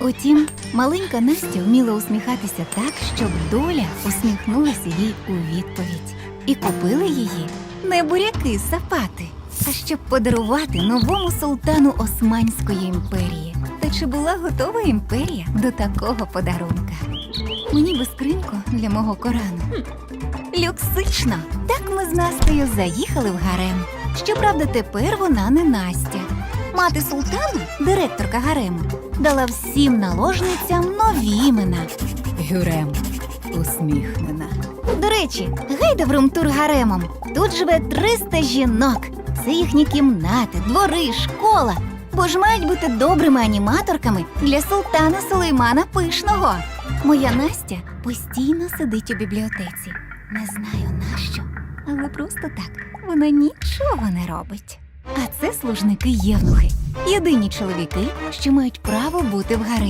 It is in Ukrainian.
Утім, маленька Настя вміла усміхатися так, щоб доля усміхнулася їй у відповідь. І купили її не буряки сапати, а щоб подарувати новому султану Османської імперії. Та чи була готова імперія до такого подарунка? Мені би скриньку для мого Корану. Люксично! Так ми з Настею заїхали в гарем. Щоправда, тепер вона не Настя. Мати султана, директорка гарему, дала всім наложницям нові імена. Гюрем усміхнена. До речі, гайда в румтур. Тут живе 300 жінок. Це їхні кімнати, двори, школа. Бо ж мають бути добрими аніматорками для султана Сулеймана Пишного. Моя Настя постійно сидить у бібліотеці. Не знаю нащо, але просто так вона нічого не робить. А це служники євнухи, єдині чоловіки, що мають право бути в гаремі.